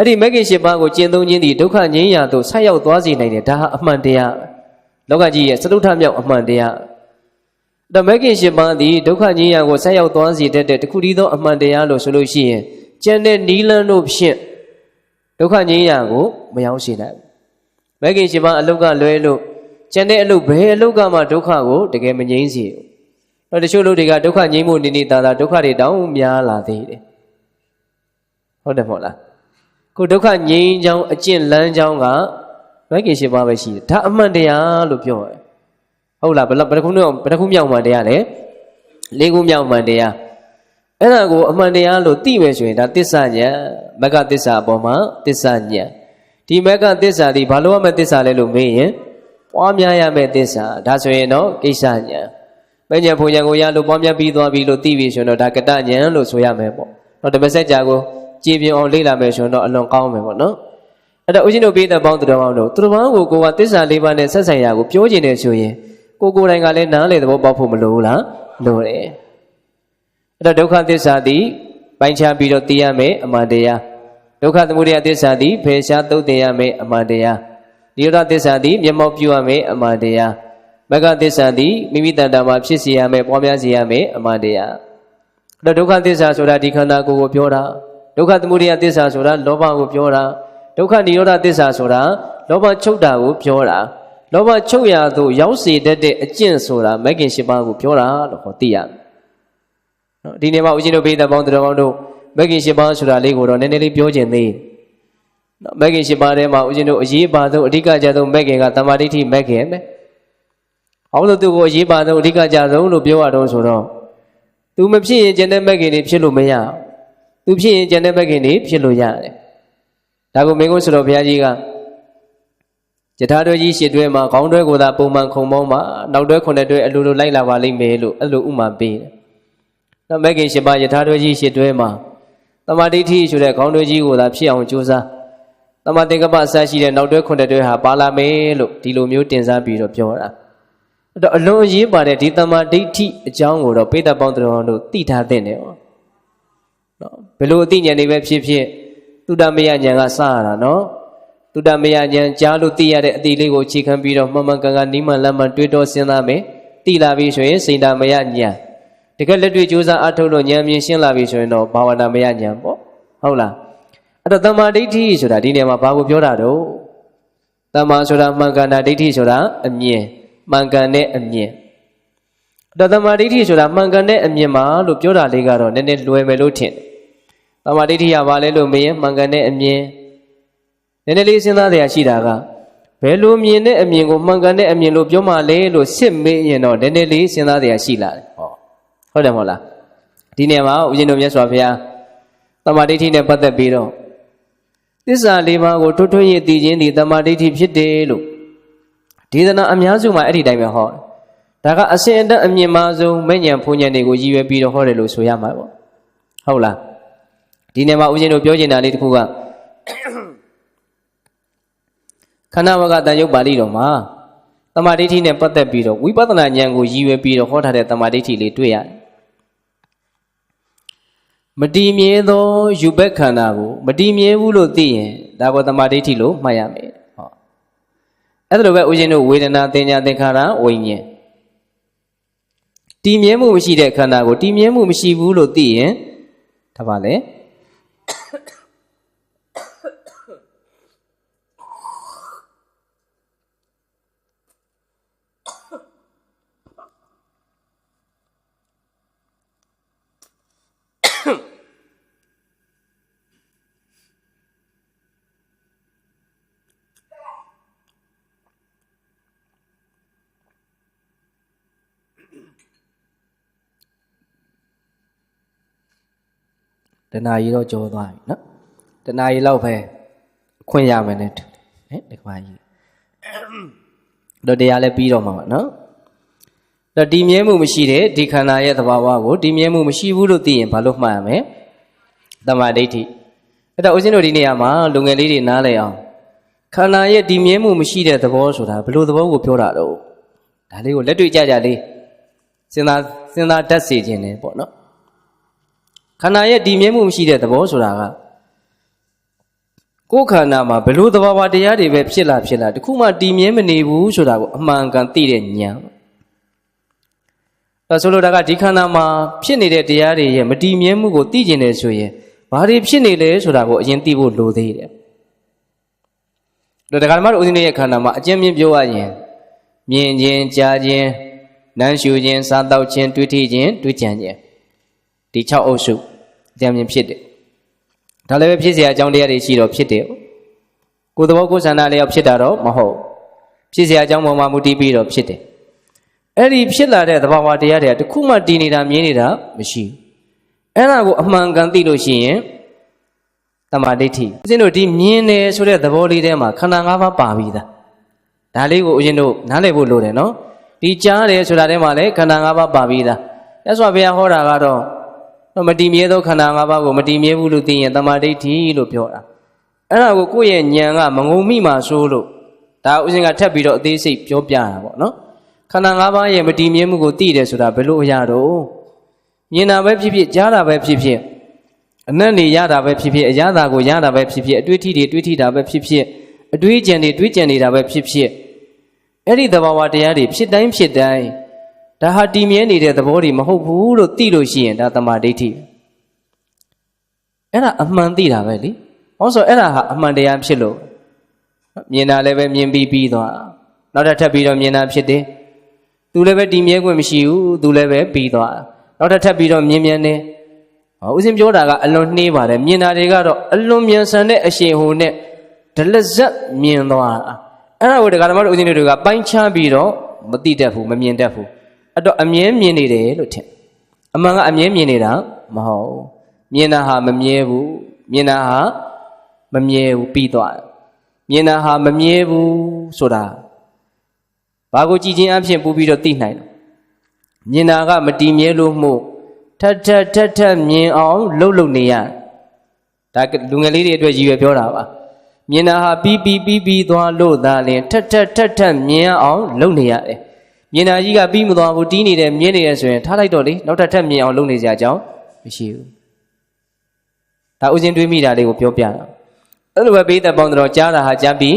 အဲ့ဒီမဂ္ဂင်၈ပါးကိုကျင့်သုံးခြင်းသည်ဒုက္ခငြိမ်းရာသို့ဆက်ရောက်သွားစေနိုင်တယ်ဒါဟာအမှန်တရားပဲ။လောကကြီးရဲ့စတုထမြောက်အမှန်တရား။ဒါမဂ္ဂင်၈ပါးသည်ဒုက္ခငြိမ်းရာကိုဆက်ရောက်သွားစေတတ်တဲ့တခုတည်းသောအမှန်တရားလို့ဆိုလို့ရှိရင်ကျန်တဲ့နီလန်းတို့ဖြင့်ဒုက္ခငြိမ်းရာကိုမရောက်စေနိုင်ဘူး။မဂ္ဂင်၈ပါးအလုတ်ကလွဲလို့ကျန်တဲ့အလုတ်ဘယ်အလုတ်ကမှဒုက္ခကိုတကယ်မငြိမ်းစေဘူး။တော့တချို့လူတွေကဒုက္ခငြိမ်းမှုနေနေတာသာဒုက္ခတွေတောင်များလာသေးတယ်။ဟုတ်တယ်မဟုတ်လား။ ကိုဒုက္ခငြိမ်းချောင်းအကျင့်လန်းချောင်းကမဂ္ဂင်၈ပါးပဲရှိတယ်။ဒါအမှန်တရားလို့ပြောတယ်။ဟုတ်လားဘယ်ဘယ်ခုမြောက်ဘယ်ခုမြောက်မှန်တရားလဲ။လေးခုမြောက်မှန်တရား။အဲ့ဒါကိုအမှန်တရားလို့သိမယ်ဆိုရင်ဒါသစ္စာဉာဏ်မဂ္ဂသစ္စာအပေါ်မှာသစ္စာဉာဏ်ဒီမဂ္ဂသစ္စာဒီဘာလို့ရမယ့်သစ္စာလဲလို့မေးရင်ပွားများရမယ့်သစ္စာဒါဆိုရင်တော့ကိစ္စဉာဏ်မဉ္ဇဉ်ဘုံဉာဏ်ကိုရလို့ပွားများပြီးသွားပြီလို့သိပြီဆိုရင်တော့ဒါကတဉာဏ်လို့ဆိုရမယ်ပေါ့တော့တပည့်ဆက်ကြာ ကိုကြည်ပြင်းအောင်လေ့လာမယ်ဆိုရင်တော့အလွန်ကောင်းမယ်ပေါ့နော်အဲ့တော့ဦးဇင်းတို့ပြည်သက်ပေါင်းသူတော်ကောင်းတို့သူတော်ကောင်းကိုကိုကသစ္စာလေးပါးနဲ့ဆက်ဆိုင်ရာကိုပြောကျင်နေဆိုရင်ကိုကိုယ်တိုင်ကလည်းနားလေသဘောပေါက်ဖို့မလိုဘူးလားလိုတယ်အဲ့တော့ဒုက္ခသစ္စာသည်ပိုင်းခြားပြီးတော့သိရမယ်အမှန်တရားဒုက္ခသမုဒယသစ္စာသည်ဖယ်ရှားသုတ်တင်ရမယ်အမှန်တရားနိရောဓသစ္စာသည်မျက်မှောက်ပြုရမယ်အမှန်တရားမဂ္ဂသစ္စာသည်မိမိတန်တာမှာဖြစ်စေရမယ်ပွားများစေရမယ်အမှန်တရားအဲ့တော့ဒုက္ခသစ္စာဆိုတာဒီခန္ဓာကိုယ်ကိုပြောတာ ဒုက္ခသမုဒယသစ္စာဆိုတာလောဘကိုပြောတာဒုက္ခနိရောဓသစ္စာဆိုတာလောဘချုပ်တာကိုပြောတာလောဘချုပ်ရာသို့ရောက်စေတတ်တဲ့အကျင့်ဆိုတာမဂ္ဂင်၈ပါးကိုပြောတာလို့ဟောသိရတယ်နော်ဒီနေ့မှာဦးဇင်းတို့ပိဿပေါင်းတော်ကောင်းတို့မဂ္ဂင်၈ပါးဆိုတာလေးကိုတော့နည်းနည်းလေးပြောခြင်းသေးနော်မဂ္ဂင်၈ပါးထဲမှာဦးဇင်းတို့အရေးပါဆုံးအဓိကကြဆုံးမဂ္ဂင်ကတမာဒိဋ္ဌိမဂ္ဂင်ပဲ။အောင်လို့သူကိုအရေးပါဆုံးအဓိကကြဆုံးလို့ပြောရတော့ဆိုတော့သူမဖြစ်ရင်ကျန်တဲ့မဂ္ဂင်တွေဖြစ်လို့မရဘူး။ သူဖြစ်ရင်ကျန်တဲ့မဂ္ဂင်တွေဖြစ်လို့ရတယ်။ဒါကိုမင်းကုန်းဆိုတော့ဘုရားကြီးကယထာတော်ကြီးရှစ်တွဲမှာခေါင်းတွဲကိုသာပုံမှန်ခုံပေါင်းမှာနောက်တွဲခုနှစ်တွဲအလိုလိုလိုက်လာပါလိမ့်မယ်လို့အဲ့လိုဥမာပေးတယ်။နောက်မဂ္ဂင်၈ပါးယထာတော်ကြီးရှစ်တွဲမှာတမာဒိဋ္ဌိဆိုတဲ့ခေါင်းတွဲကြီးကိုသာဖြစ်အောင်ကြိုးစားတမသင်္ကပ္ပအစရှိတဲ့နောက်တွဲခုနှစ်တွဲဟာပါလာမယ်လို့ဒီလိုမျိုးတင်စားပြီးတော့ပြောတာအဲ့တော့အလွန်အရေးပါတဲ့ဒီတမဒိဋ္ဌိအကြောင်းကိုတော့ပိဋကပေါင်းတော်တို့သိထားတဲ့နေရောနော် ဘယ်လိုအသိဉာဏ်တွေပဲဖြစ်ဖြစ်တုဒ္ဓမယဉာဏ်ကစရတာနော်တုဒ္ဓမယဉာဏ်ကြားလို့သိရတဲ့အသိလေးကိုအခြေခံပြီးတော့မှန်မှန်ကန်ကန်နိမန်လမ်းမှန်တွေးတောစဉ်းစားမယ်သိလာပြီဆိုရင်စိန္ဒမယဉာဏ်တကယ်လက်တွေ့ကြိုးစားအထုတ်လို့ဉာဏ်မြင်ရှင်းလာပြီဆိုရင်တော့ဘာဝနာမယဉာဏ်ပေါ့ဟုတ်လားအဲ့တော့တမ္မာဒိဋ္ဌိဆိုတာဒီနေရာမှာဘာကိုပြောတာတော့တမ္မာဆိုတာမှန်ကန်တာဒိဋ္ဌိဆိုတာအမြင်မှန်ကန်တဲ့အမြင်အဲ့တော့တမ္မာဒိဋ္ဌိဆိုတာမှန်ကန်တဲ့အမြင်မှာလို့ပြောတာလေးကတော့နည်းနည်းလွယ်မယ်လို့ထင်တယ် တမာဒိဋ္ဌိကဘာလဲလို့မေးရင်မှန်ကန်တဲ့အမြင်နည်းနည်းလေးစဉ်းစားတရားရှိတာကဘယ်လိုမြင်တဲ့အမြင်ကိုမှန်ကန်တဲ့အမြင်လို့ပြောမှလဲလို့စစ်မေးရင်တော့နည်းနည်းလေးစဉ်းစားတရားရှိလာတယ်ဟောဟုတ်တယ်မဟုတ်လားဒီနေရာမှာဦးဇင်းတို့မြတ်စွာဘုရားတမာဒိဋ္ဌိနဲ့ပတ်သက်ပြီးတော့သစ္စာလေးပါးကိုထွတ်ထွတ်ရည်တည်ခြင်းဒီတမာဒိဋ္ဌိဖြစ်တယ်လို့ဒေသနာအများစုမှာအဲ့ဒီတိုင်းပဲဟောတယ်ဒါကအစဉ်အတက်အမြင့်မားဆုံးမဉ္ဇဉ်ဖုန်ဉဏ်တွေကိုရည်ရွယ်ပြီးတော့ဟောတယ်လို့ဆိုရမှာပေါ့ဟုတ်လား ဒီနေ့မှာဦးဇင်းတို့ပြောချင်တာလေးတစ်ခုကခန္ဓာဝကတန်ရုပ်ပါဠိတော်မှာတမာဒိဋ္ဌိနဲ့ပတ်သက်ပြီးတော့ဝိပဿနာဉာဏ်ကိုရည်ရွယ်ပြီးတော့ဟောထားတဲ့တမာဒိဋ္ဌိလေးတွေ့ရတယ်မတည်မြဲသောယူဘက်ခန္ဓာကိုမတည်မြဲဘူးလို့သိရင်ဒါကိုတမာဒိဋ္ဌိလို့မှတ်ရမယ်ဟောအဲ့ဒါလိုပဲဦးဇင်းတို့ဝေဒနာသင်ညာသင်္ခါရဝိညာဉ်တည်မြဲမှုမရှိတဲ့ခန္ဓာကိုတည်မြဲမှုမရှိဘူးလို့သိရင်ဒါပါလေ တဏှာကြီးတော့ကြောသွားပြီနော်တဏှာကြီးလောက်ပဲအခွင့်ရမယ်နဲ့ဟဲ့ဒီကမာကြီးတော့တရားလည်းပြီးတော့မှာပါနော်တော့တည်မြဲမှုမရှိတဲ့ဒီခန္ဓာရဲ့သဘာဝကိုတည်မြဲမှုမရှိဘူးလို့သိရင်ဘာလို့မှတ်ရမလဲတမာဒိဋ္ဌိအဲ့တော့ဦးဇင်းတို့ဒီနေရာမှာလူငယ်လေးတွေနားလည်အောင်ခန္ဓာရဲ့တည်မြဲမှုမရှိတဲ့သဘောဆိုတာဘယ်လိုသဘောကိုပြောတာတော့ဒါလေးကိုလက်တွေ့ကြကြလေးစဉ်းစားစဉ်းစားတတ်စေခြင်းနဲ့ပေါ့နော် ခန္ဓာရဲ့တည်မြဲမှုမရှိတဲ့သဘောဆိုတာကကိုယ်ခန္ဓာမှာဘယ်လိုသဘာဝတရားတွေပဲဖြစ်လာဖြစ်လာတခုမှတည်မြဲမနေဘူးဆိုတာကိုအမှန်ကန်သိတဲ့ဉာဏ်အဲဆိုလိုတာကဒီခန္ဓာမှာဖြစ်နေတဲ့တရားတွေရဲ့မတည်မြဲမှုကိုသိကျင်တယ်ဆိုရင်ဘာတွေဖြစ်နေလဲဆိုတာကိုအရင်သိဖို့လိုသေးတယ်ဒါတရားဓမ္မတို့ဦးဇင်းရဲ့ခန္ဓာမှာအကျဉ်းမြင့်ပြောရရင်မြင်ခြင်းကြားခြင်းနမ်းရှူခြင်းစားတောက်ခြင်းတွေးထိခြင်းတွေးကြံခြင်းဒီ6အုပ်စုအ ကြံမြင်ဖြစ်တယ်ဒါလည်းပဲဖြစ်เสียအကြောင်းတရားတွေရှိတော့ဖြစ်တယ်ကိုယ်သဘောကိုယ်ဆန္ဒလျောက်ဖြစ်တာတော့မဟုတ်ဖြစ်เสียအကြောင်းပေါ်မှာမူတည်ပြီးတော့ဖြစ်တယ်အဲ့ဒီဖြစ်လာတဲ့သဘာဝတရားတွေကတခုမှတည်နေတာမြင်နေတာမရှိဘူးအဲ့ဒါကိုအမှန်ကန်သိလို့ရှိရင်တမာဒိဋ္ဌိဦးဇင်းတို့ဒီမြင်တယ်ဆိုတဲ့သဘောလေးထဲမှာခန္ဓာ၅ပါးပါပြီးသားဒါလေးကိုဦးဇင်းတို့နားလည်ဖို့လိုတယ်နော်ဒီကြားတယ်ဆိုတာထဲမှာလည်းခန္ဓာ၅ပါးပါပြီးသားရသော်ဘုရားဟောတာကတော့ တော့မတည်မြဲသောခန္ဓာ၅ပါးကိုမတည်မြဲဘူးလို့သိရင်တမာဒိဋ္ဌိလို့ပြောတာအဲ့ဒါကိုကိုယ့်ရဲ့ဉာဏ်ကမငုံမိမှဆိုလို့ဒါဥစဉ်ကထပ်ပြီးတော့အသေးစိတ်ပြောပြတာပေါ့နော်ခန္ဓာ၅ပါးရဲ့မတည်မြဲမှုကိုသိတယ်ဆိုတာဘယ်လိုအရာတော့မြင်တာပဲဖြစ်ဖြစ်ကြားတာပဲဖြစ်ဖြစ်အနတ်နေရတာပဲဖြစ်ဖြစ်အရသာကိုရတာပဲဖြစ်ဖြစ်အတွေ့အထိတွေတွေ့ထိတာပဲဖြစ်ဖြစ်အတွေးကြံတွေတွေးကြံနေတာပဲဖြစ်ဖြစ်အဲ့ဒီသဘာဝတရားတွေဖြစ်တိုင်းဖြစ်တိုင်း ဒါဟာတည်မြဲနေတဲ့သဘောတွေမဟုတ်ဘူးလို့သိလို့ရှိရင်ဒါတမာဒိဋ္ဌိအဲ့ဒါအမှန်သိတာပဲလေဟောဆိုအဲ့ဒါဟာအမှန်တရားဖြစ်လို့မြင်တာလည်းပဲမြင်ပြီးပြီးသွားနောက်တစ်ထပ်ပြီးတော့မြင်တာဖြစ်တယ်သူလည်းပဲတည်မြဲခွင့်မရှိဘူးသူလည်းပဲပြီးသွားနောက်တစ်ထပ်ပြီးတော့မြင်မြန်တယ်ဟောဦးစင်ပြောတာကအလွန်နှေးပါတယ်မြင်တာတွေကတော့အလွန်မြန်ဆန်တဲ့အရှင်ဟိုနဲ့ဒလဇက်မြင်သွားတာအဲ့ဒါကိုဒကာဓမ္မတို့ဦးစင်တွေကပိုင်းခြားပြီးတော့မသိတတ်ဘူးမမြင်တတ်ဘူး အဲ့တော့အမြဲမြင်နေတယ်လို့ထင်အမှန်ကအမြဲမြင်နေတာမဟုတ်ဘူးမြင်တာဟာမမြဲဘူးမြင်တာဟာမမြဲဘူးပြီးသွားတယ်မြင်တာဟာမမြဲဘူးဆိုတာဘာကိုကြည်ချင်းအဖြစ်ပူပြီးတော့သိနိုင်တယ်မြင်တာကမတည်မြဲလို့မှုထက်ထက်ထက်ထက်မြင်အောင်လှုပ်လှုပ်နေရဒါလူငယ်လေးတွေအတွက်ရည်ရွယ်ပြောတာပါမြင်တာဟာပြီးပြီးပြီးပြီးသွားလို့သာလင်ထက်ထက်ထက်ထက်မြင်အောင်လုပ်နေရတယ် မြင်တာကြီးကပြီးမသွားဘူးတီးနေတယ်မြင်နေတယ်ဆိုရင်ထားလိုက်တော့လေနောက်ထပ်ထက်မြင်အောင်လုပ်နေကြအကြောင်းမရှိဘူးဒါဥစဉ်တွေးမိတာလေးကိုပြောပြတာအဲ့လိုပဲပိဋကပေါင်းတော်ကြားတာဟာကြားပြီး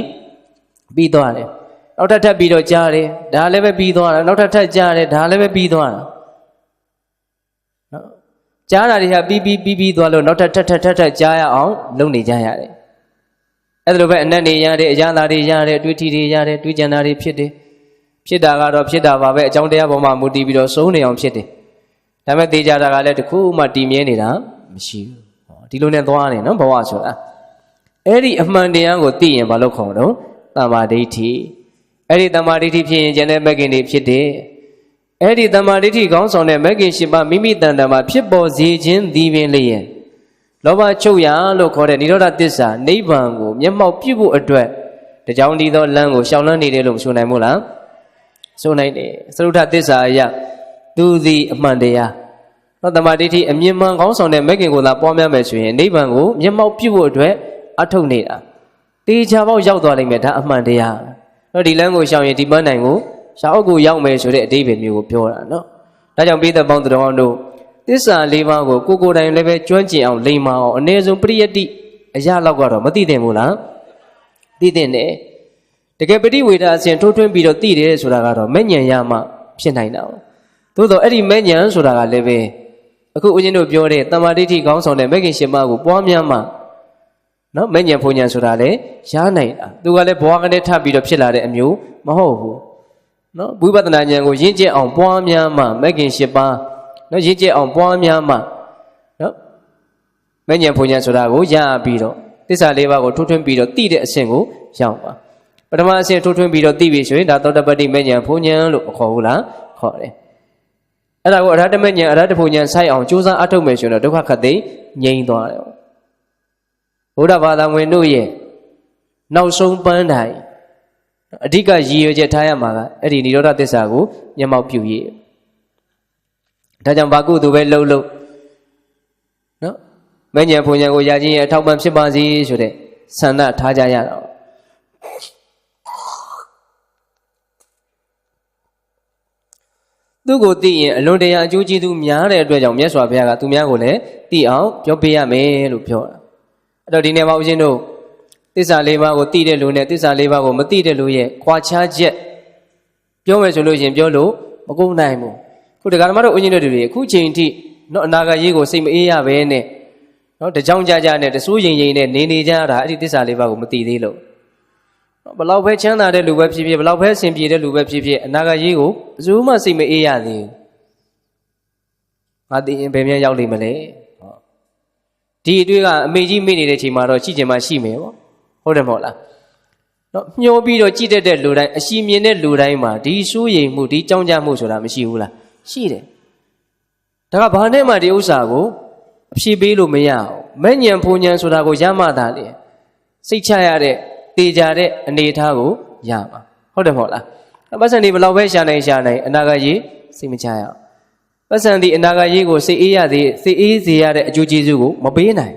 ပြီးသွားတယ်နောက်ထပ်ထပ်ပြီးတော့ကြားတယ်ဒါလည်းပဲပြီးသွားတာနောက်ထပ်ထပ်ကြားတယ်ဒါလည်းပဲပြီးသွားတာနော်ကြားတာတွေဟာပြီးပြီးပြီးပြီးသွားလို့နောက်ထပ်ထပ်ထပ်ထပ်ထပ်ကြားရအောင်လုပ်နေကြရတယ်အဲ့လိုပဲအနက်နေရတယ်အရာသာတွေရတယ်တွေးထီတွေရတယ်တွေးကြံတာတွေဖြစ်တယ် ဖြစ်တာကတော့ဖြစ်တာပါပဲအကြောင်းတရားပေါ်မှာမူတည်ပြီးတော့စိုးနေအောင်ဖြစ်တယ်ဒါပေမဲ့သိကြတာကလည်းတခုမှတည်မြဲနေတာမရှိဘူးဟောဒီလိုနဲ့သွားတယ်နော်ဘဝဆိုတာအဲ့ဒီအမှန်တရားကိုသိရင်ဘာလို့ခေါ်တော့တမ္မာဒိဋ္ဌိအဲ့ဒီတမ္မာဒိဋ္ဌိဖြစ်ရင်ကျန်တဲ့မဂ္ဂင်တွေဖြစ်တယ်အဲ့ဒီတမ္မာဒိဋ္ဌိကောင်းဆောင်တဲ့မဂ္ဂင်၈ပါးမိမိတန်တမှာဖြစ်ပေါ်စေခြင်းဒီပင်လျင်လောဘချုပ်ရလို့ခေါ်တဲ့និရောဓသစ္စာနိဗ္ဗာန်ကိုမျက်မှောက်ပြုဖို့အတွက်တကြောင်ဒီသောလမ်းကိုရှောင်လန်းနေတယ်လို့မဆိုနိုင်ဘူးလား ဆိုနိုင်တယ်သရုဒ္ဓသစ္စာအရသူသည်အမှန်တရားတော့တမာဒိဋ္ဌိအမြင်မှန်ကောင်းဆောင်တဲ့မဂ္ဂင်ကိုသာပွားများမယ်ဆိုရင်နိဗ္ဗာန်ကိုမျက်မှောက်ပြုဖို့အတွက်အထုတ်နေတာတေချာပေါက်ရောက်သွားလိမ့်မယ်ဒါအမှန်တရားတော့ဒီလမ်းကိုရှောင်ရင်ဒီပန်းနိုင်ကိုရှားအုပ်ကိုရောက်မယ်ဆိုတဲ့အတိပ္ပယ်မျိုးကိုပြောတာနော်ဒါကြောင့်ပိဿပေါင်းတော်တို့သစ္စာလေးပါးကိုကိုကိုယ်တိုင်လည်းပဲကျွမ်းကျင်အောင်လိမ္မာအောင်အ ਨੇ ဆုံးပရိယတ္တိအရာလောက်ကတော့မသိသင့်ဘူးလားသိသင့်တယ်တ ကယ်ပฏิဝေဒအစဉ်ထိုးထွင်းပြီးတော့သိတယ်ဆိုတာကတော့မဲ့ညံရမှဖြစ်နိုင်တာ။သို့တော့အဲ့ဒီမဲ့ညံဆိုတာကလည်းပဲအခုဦးဇင်းတို့ပြောတဲ့တမ္မာဒိဋ္ဌိကောင်းဆောင်တဲ့မဂ္ဂင်ရှင်မကိုပွားများမှနော်မဲ့ညံဖုန်ညံဆိုတာလည်းရနိုင်တာ။သူကလည်းဘဝကနေထပ်ပြီးတော့ဖြစ်လာတဲ့အမျိုးမဟုတ်ဘူး။နော်ဝိပဿနာဉာဏ်ကိုရင့်ကျက်အောင်ပွားများမှမဂ္ဂင်ရှင်ပါနော်ရင့်ကျက်အောင်ပွားများမှနော်မဲ့ညံဖုန်ညံဆိုတာကိုရပြီးတော့သစ္စာလေးပါးကိုထွန်းထွင်းပြီးတော့သိတဲ့အဆင့်ကိုရောက်ပါ ပထမအဆင့်ထိုးထွင်းပြီးတော့သိပြီဆိုရင်ဒါသောတပတ္တိမဉ္ဇဉ်ဘုံဉ္ဇဉ်လို့မခေါ်ဘူးလားခေါ်တယ်အဲ့ဒါကိုအရဟတမဉ္ဇဉ်အရဟတဘုံဉ္ဇဉ်ဆိုင်အောင်ကြိုးစားအထုတ်မယ်ဆိုရင်တော့ဒုက္ခခတ်သိငြိမ်းသွားတယ်ဘုရားဘာသာဝင်တို့ရဲ့နောက်ဆုံးပန်းတိုင်အဓိကရည်ရွယ်ချက်ထားရမှာကအဲ့ဒီនិရောဓသစ္စာကိုမျက်မှောက်ပြုရဒါကြောင့်ဘာကုသိုလ်ပဲလှုပ်လှုပ်နော်မဉ္ဇဉ်ဘုံဉ္ဇဉ်ကိုရခြင်းရဲ့အထောက်ပံ့ဖြစ်ပါစေဆိုတဲ့ဆန္ဒထားကြရတော့ သူ့ကိုသိရင်အလွန်တရာအကျိုးကျေးဇူးများတဲ့အတွက်ကြောင့်မြတ်စွာဘုရားကသူများကိုလည်းသိအောင်ပြောပေးရမယ်လို့ပြောတာအဲ့တော့ဒီနေ့မှာဦးဇင်းတို့သစ္စာလေးပါးကိုသိတဲ့လူနဲ့သစ္စာလေးပါးကိုမသိတဲ့လူရဲ့ခွာခြားချက်ပြောမယ်ဆိုလို့ရှင်ပြောလို့မကုန်နိုင်ဘူးခုဒကာဓမ္မတို့ဦးဇင်းတို့တွေအခုချိန်ထိတော့အနာဂတ်ရေးကိုစိတ်မအေးရပဲနဲ့နော်တကြောင်ကြကြနဲ့တဆိုးရင်ရင်နဲ့နေနေကြတာအဲ့ဒီသစ္စာလေးပါးကိုမသိသေးလို့ ဘလောက်ပဲချမ်းသာတဲ့လူပဲဖြစ်ဖြစ်ဘလောက်ပဲအဆင်ပြေတဲ့လူပဲဖြစ်ဖြစ်အနာဂတ်ရေးကိုဘယ်သူမှစိတ်မအေးရသေးဘူး။ငါသိရင်ဘယ်မြန်ရောက်လိမ့်မလဲ။ဟောဒီအတွေ့ကအမေကြီးမိနေတဲ့ချိန်မှာတော့ရှိချင်မှရှိမယ်ပေါ့။ဟုတ်တယ်မဟုတ်လား။နော်မျောပြီးတော့ကြည့်တတ်တဲ့လူတိုင်းအရှိမြင်တဲ့လူတိုင်းမှာဒီစိုးရိမ်မှုဒီကြောင်းကြမှုဆိုတာမရှိဘူးလား။ရှိတယ်။ဒါကဘာနဲ့မှဒီဥစ္စာကိုအဖြေပေးလို့မရအောင်။မဲ့ညံဖုန်ညံဆိုတာကိုရမှသာလေ။စိတ်ချရတဲ့ တေကြတဲ့အနေအထားကိုရမှာဟုတ်တယ်မဟုတ်လားပတ်စံဒီဘလောက်ပဲရှာနိုင်ရှာနိုင်အနာဂတ်ရေးစိတ်မချရအောင်ပတ်စံဒီအနာဂတ်ရေးကိုစိတ်အေးရသေးစိတ်အေးစေရတဲ့အကျိုးကျေးဇူးကိုမပေးနိုင်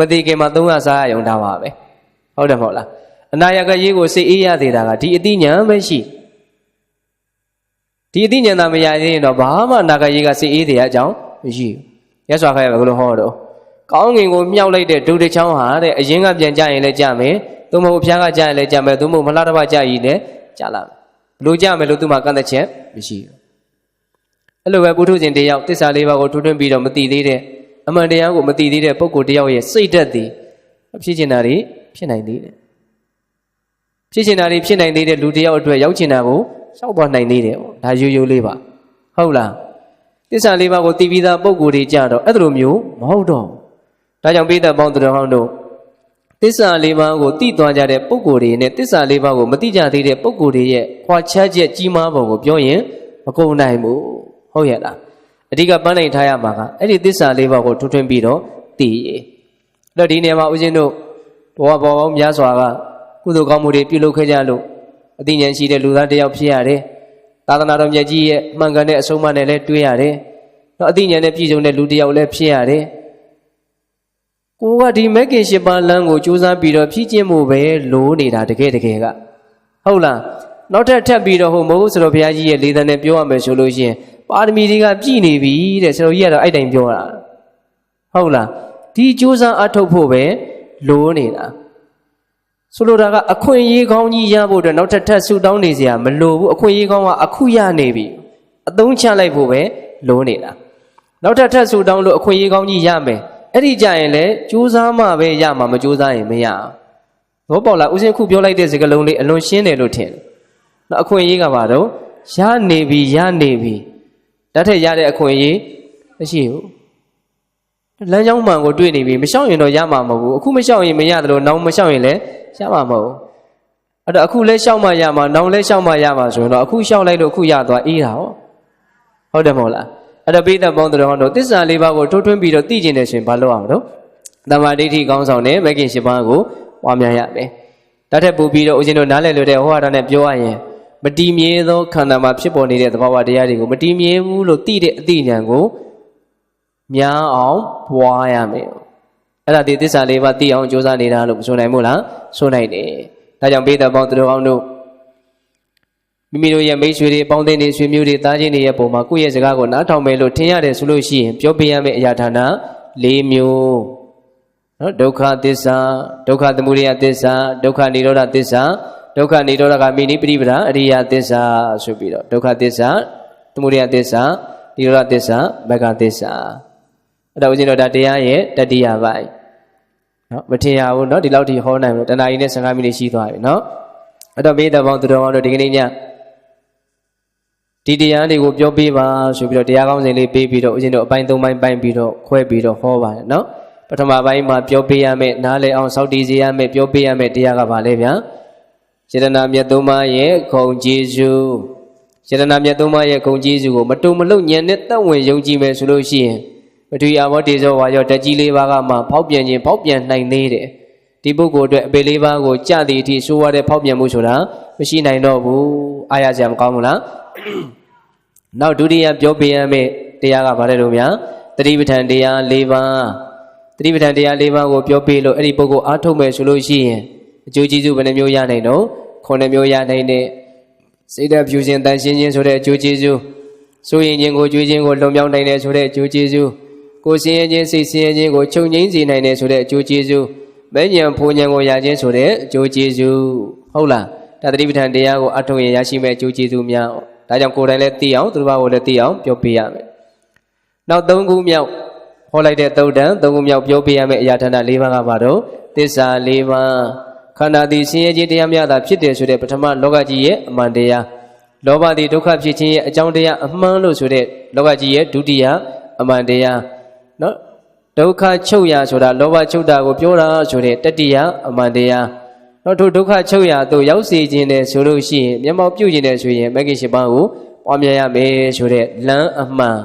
မသိခင်မှာ300စားရုံတာပါပဲဟုတ်တယ်မဟုတ်လားအနာဂတ်ရေးကိုစိတ်အေးရသေးတာကဒီအတိညာပဲရှိဒီအတိညာသာမရသေးရင်တော့ဘာမှအနာဂတ်ရေးကစိတ်အေးတဲ့အကြောင်းမရှိဘူးရသော်ခါရဘယ်လိုဟောတော့ကောင်းငင်ကိုမြောက်လိုက်တဲ့ဒုတိချောင်းဟာတဲ့အရင်ကပြန်ကြရင်လည်းကြမယ် သို့မဟုတ်ဖျားကကြရင်လည်းကြမယ်သို့မဟုတ်မလားတစ်ပတ်ကြရင်လည်းကြလာမယ်ဘလို့ကြမယ်လို့သူမှကန့်သက်ချက်မရှိဘူးအဲ့လိုပဲပုထုဇဉ်တယောက်တစ္ဆာလေးပါးကိုထွန်းထွန်းပြီးတော့မသိသေးတဲ့အမှန်တရားကိုမသိသေးတဲ့ပုဂ္ဂိုလ်တယောက်ရဲ့စိတ်ဓာတ်သည်ဖြစ်ချင်တာတွေဖြစ်နိုင်သေးတယ်ဖြစ်ချင်တာတွေဖြစ်နိုင်သေးတဲ့လူတယောက်အတွက်ရောက်ချင်တာကိုရှောက်သွားနိုင်သေးတယ်ပေါ့ဒါရိုးရိုးလေးပါဟုတ်လားတစ္ဆာလေးပါးကိုသိပြီးသားပုဂ္ဂိုလ်တွေကြတော့အဲ့လိုမျိုးမဟုတ်တော့ဒါကြောင့်ပိဋကပေါင်းသူတော်ဟောင်းတို့ သစ္စာလေးပါးကိုသိသွားကြတဲ့ပုဂ္ဂိုလ်တွေနဲ့သစ္စာလေးပါးကိုမသိကြသေးတဲ့ပုဂ္ဂိုလ်တွေရဲ့ခွာခြားချက်ကြီးမားပုံကိုပြောရင်မကုန်နိုင်ဘူးဟုတ်ရဲ့လားအဓိကပန်းနိုင်ထားရမှာကအဲ့ဒီသစ္စာလေးပါးကိုထွန်းထွန်းပြီးတော့သိရအဲ့တော့ဒီနေရာမှာဦးဇင်းတို့ဘဝပေါ်ပေါင်းများစွာကကုသိုလ်ကောင်းမှုတွေပြုလုပ်ခဲ့ကြလို့အသိဉာဏ်ရှိတဲ့လူသားတစ်ယောက်ဖြစ်ရတယ်သာသနာတော်မြတ်ကြီးရဲ့မှန်ကန်တဲ့အဆုံးအမနဲ့လည်းတွေ့ရတယ်တော့အသိဉာဏ်နဲ့ပြည့်စုံတဲ့လူတစ်ယောက်လည်းဖြစ်ရတယ် ကိုကဒီမက်ကင်ရှစ်ပါးလမ်းကိုစူးစမ်းပြီးတော့ဖြည့်ကျင့်မှုပဲလိုနေတာတကယ်တကယ်ကဟုတ်လားနောက်ထပ်ထပ်ပြီးတော့ဟိုမဟုတ်ဆိုတော့ဘုရားကြီးရဲ့လေးသန်းနဲ့ပြောရမယ်ဆိုလို့ရှိရင်ပါရမီတွေကပြည့်နေပြီတဲ့ဆရာကြီးကတော့အဲ့တိုင်ပြောတာဟုတ်လားဒီစူးစမ်းအထုတ်ဖို့ပဲလိုနေတာဆိုလိုတာကအခွင့်အရေးကောင်းကြီးရဖို့အတွက်နောက်ထပ်ထပ်ဆူတောင်းနေစရာမလိုဘူးအခွင့်အရေးကောင်းကအခုရနေပြီအသုံးချလိုက်ဖို့ပဲလိုနေတာနောက်ထပ်ထပ်ဆူတောင်းလို့အခွင့်အရေးကောင်းကြီးရမယ် အဲ့ဒီကြရင်လည်းကြိုးစားမှပဲရမှာမကြိုးစားရင်မရဘောပေါက်လာဦးစင်းခုပြောလိုက်တဲ့စကားလုံးလေးအလွန်ရှင်းတယ်လို့ထင်တယ်နော်အခွင့်အရေးကဘာတော့ရနေပြီရနေပြီတတ်ထက်ရတဲ့အခွင့်အရေးမရှိဘူးလမ်းကြောင်းမှန်ကိုတွေ့နေပြီမလျှောက်ရင်တော့ရမှာမဟုတ်ဘူးအခုမလျှောက်ရင်မရတယ်လို့နောက်မလျှောက်ရင်လည်းရမှာမဟုတ်ဘူးအဲ့တော့အခုလဲလျှောက်မှရမှာနောက်လဲလျှောက်မှရမှာဆိုရင်တော့အခုလျှောက်လိုက်လို့အခုရသွားအေးတာဟောဟုတ်တယ်မဟုတ်လား အဲ့တော့ပိဋကပေါင်းတော်ဟောတို့သစ္စာလေးပါးကိုထိုးထွင်းပြီးတော့သိကျင်တယ်ဆိုရင်ဘာလုပ်အောင်တော့တမ္မာဒိဋ္ဌိကောင်းဆောင်တဲ့မဂ်ကင်၈ပါးကိုပွားများရမယ်တတ်ထက်ပူပြီးတော့ဦးဇင်းတို့နားလည်လို့တဲ့ဟောရတာနဲ့ပြောရရင်မတည်မြဲသောခန္ဓာမှာဖြစ်ပေါ်နေတဲ့သဘာဝတရားတွေကိုမတည်မြဲဘူးလို့သိတဲ့အသိဉာဏ်ကိုများအောင်ပွားရမယ်အဲ့ဒါဒီသစ္စာလေးပါးသိအောင်ကြိုးစားနေတာလို့မဆိုနိုင်ဘူးလားဆိုနိုင်တယ်ဒါကြောင့်ဘေးသက်ပေါင်းသူတို့အောင်တို့ မိမိတို့ရဲ့မိတ်ဆွေတွေအပေါင်းအသင်းတွေဆွေမျိုးတွေသားချင်းတွေရဲ့ပုံမှာကိုယ့်ရဲ့စကားကိုနားထောင်မယ်လို့ထင်ရတယ်ဆိုလို့ရှိရင်ပြောပြရမယ့်အရာဌာန၄မျိုးနော်ဒုက္ခသစ္စာဒုက္ခသမုဒယသစ္စာဒုက္ခនិရောဓသစ္စာဒုက္ခនិရောဓကမိနိပရိပဒအရိယသစ္စာဆိုပြီးတော့ဒုက္ခသစ္စာသမုဒယသစ္စာនិရောဓသစ္စာမဂ္ဂသစ္စာအဲ့ဒါဦးဇင်းတို့ဒါတရားရဲ့တတိယပိုင်းနော်မထင်ရဘူးနော်ဒီလောက်ထိဟောနိုင်မလို့တဏှာကြီးနဲ့15မိနစ်ရှိသွားပြီနော်အဲ့တော့မိသားပေါင်းသူတော်ကောင်းတို့ဒီကနေ့ည ဒီတရားတွေကိုပြောပြပါဆိုပြီးတော့တရားကောင်းစဉ်လေးပေးပြီးတော့ဦးဇင်းတို့အပိုင်း၃ပိုင်းပိုင်းပြီးတော့ခွဲပြီးတော့ဟောပါတယ်နော်ပထမပိုင်းမှာပြောပြရမယ်နားလည်အောင်စောင့်တည်စေရမယ်ပြောပြရမယ်တရားကပါလေဗျာစေတနာမြတ်သုံးပါးရဲ့ခုံကျေးဇူးစေတနာမြတ်သုံးပါးရဲ့ခုံကျေးဇူးကိုမတုံမလုံညံနဲ့တတ်ဝင်ယုံကြည်မယ်ဆိုလို့ရှိရင်ပထဝီအဘောတေဇောဝါရောတက်ကြီးလေးပါးကမှဖောက်ပြန်ခြင်းဖောက်ပြန်နိုင်သေးတယ်ဒီပုဂ္ဂိုလ်အတွက်အပေလေးပါးကိုကြသည်အထိဆိုးရတဲ့ဖောက်ပြန်မှုဆိုတာမရှိနိုင်တော့ဘူးအားရစရာမကောင်းဘူးလား နောက်ဒုတိယပြောပြရမယ့်တရားကဘာလဲလို့များတတိပဋ္ဌာန်တရား၄ပါးတတိပဋ္ဌာန်တရား၄ပါးကိုပြောပြလို့အဲ့ဒီပုဂ္ဂိုလ်အားထုတ်မယ်ဆိုလို့ရှိရင်အကျိုးကျေးဇူးဘယ်နှမျိုးရနိုင်တော့ခုနှစ်မျိုးရနိုင်တဲ့စိတ်ဓာတ်ဖြူခြင်းတန်ရှင်းခြင်းဆိုတဲ့အကျိုးကျေးဇူးဆိုရင်ခြင်းကိုကြွေးခြင်းကိုလွန်မြောက်နိုင်တယ်ဆိုတဲ့အကျိုးကျေးဇူးကိုယ်စင်ရခြင်းစိတ်စင်ရခြင်းကိုချုပ်ငိမ့်စေနိုင်တယ်ဆိုတဲ့အကျိုးကျေးဇူးမဲ့ညံဖူညံကိုရခြင်းဆိုတဲ့အကျိုးကျေးဇူးဟုတ်လားဒါသတိပဋ္ဌာန်တရားကိုအထောက်ရင်ရရှိမဲ့အကျိုးကျေးဇူးများ ဒါကြောင့်ကိုယ်တိုင်လည်းသိအောင်သူတစ်ပါးကိုလည်းသိအောင်ပြောပြရမယ်နောက်၃ခုမြောက်ဟောလိုက်တဲ့သုတ်တံ၃ခုမြောက်ပြောပြရမယ့်အရာဌာန၄ပါးကပါတော့သစ္စာ၄ပါးခန္ဓာသည်ဆင်းရဲခြင်းတရားများသာဖြစ်တယ်ဆိုတဲ့ပထမလောကကြီးရဲ့အမှန်တရားလောဘသည်ဒုက္ခဖြစ်ခြင်းရဲ့အကြောင်းတရားအမှန်လို့ဆိုတဲ့လောကကြီးရဲ့ဒုတိယအမှန်တရားနော်ဒုက္ခချုပ်ရာဆိုတာလောဘချုပ်တာကိုပြောတာဆိုတဲ့တတိယအမှန်တရား နော်ထိုဒုက္ခချုပ်ရာသို့ရောက်စေခြင်းနဲ့ဆိုလို့ရှိရင်မျက်မှောက်ပြုခြင်းနဲ့ဆိုရင်မဂ္ဂင်၈ပါးကိုပွားများရမယ်ဆိုတဲ့လမ်းအမှန်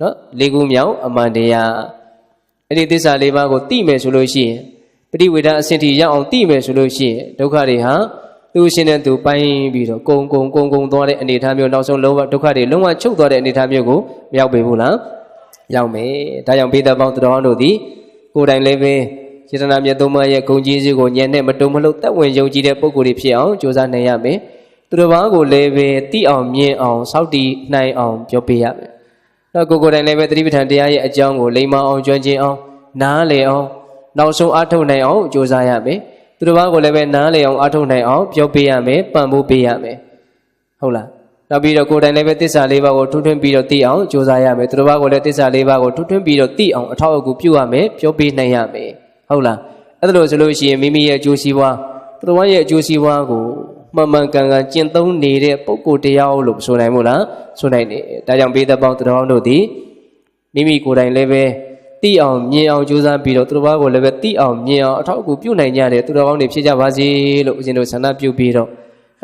နော်လေးခုမြောက်အမှန်တရားအဲ့ဒီသစ္စာလေးပါးကိုသိမယ်ဆိုလို့ရှိရင်ပฏิဝေဒအဆင့်ထိရောက်အောင်သိမယ်ဆိုလို့ရှိရင်ဒုက္ခတွေဟာသူရှင်တဲ့သူပိုင်းပြီးတော့ကုံကုံကုံကုံသွားတဲ့အနေအထားမျိုးနောက်ဆုံးလုံးဝဒုက္ခတွေလုံးဝချုပ်သွားတဲ့အနေအထားမျိုးကိုမရောက်ပေဘူးလားရောက်မယ်။ဒါကြောင့်ဘေးသက်ပေါင်းသူတော်တို့သည်ကိုယ်တိုင်လည်းပဲ စေတနာမြတ်သုံးပါးရဲ့ဂုဏ်ကြီးစုကိုညံနဲ့မတုံမလှုပ်သက်ဝင်ယုံကြည်တဲ့ပုဂ္ဂိုလ်တွေဖြစ်အောင်ကြိုးစားနိုင်ရမယ်။သူတော်ဘာကိုလည်းပဲသိအောင်မြင်အောင်စောင့်တည်နိုင်အောင်ပြောပေးရမယ်။နောက်ကိုယ်ကိုယ်တိုင်လည်းပဲသတိပဋ္ဌာန်တရားရဲ့အကြောင်းကိုလိမ္မာအောင်ကြွကျင်အောင်နားလည်အောင်နောက်ဆုံးအားထုတ်နိုင်အောင်ကြိုးစားရမယ်။သူတော်ဘာကိုလည်းပဲနားလည်အောင်အားထုတ်နိုင်အောင်ပြောပေးရမယ်ပံ့ပိုးပေးရမယ်။ဟုတ်လား။နောက်ပြီးတော့ကိုယ်တိုင်လည်းပဲသစ္စာလေးပါးကိုထွန်းထွန်းပြီးတော့သိအောင်ကြိုးစားရမယ်သူတော်ဘာကိုလည်းသစ္စာလေးပါးကိုထွန်းထွန်းပြီးတော့သိအောင်အထောက်အကူပြုရမယ်ပြောပေးနိုင်ရမယ် ဟုတ်လားအဲ့ဒါလို့ဆိုလို့ရှိရင်မိမိရဲ့အကျိုးစီးပွားသူတော်ဘာရဲ့အကျိုးစီးပွားကိုမှန်မှန်ကန်ကန်ကျင့်သုံးနေတဲ့ပုံကိုယ်တရားလို့ဆိုနိုင်မို့လားဆိုနိုင်တယ်ဒါကြောင့်ဘေးသက်ပေါင်းသူတော်တို့သည်မိမိကိုယ်တိုင်လည်းပဲသိအောင်မြင်အောင်ကြိုးစားပြီးတော့သူတော်ဘာကိုလည်းပဲသိအောင်မြင်အောင်အထောက်အကူပြုနိုင်ကြတယ်သူတော်ကောင်းတွေဖြစ်ကြပါစေလို့ဦးဇင်းတို့ဆန္ဒပြုပြီးတော့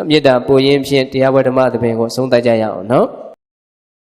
မေတ္တာပို့ရင်းဖြင့်တရားဝဓမ္မသဘင်ကိုဆုံးသတ်ကြရအောင်နော်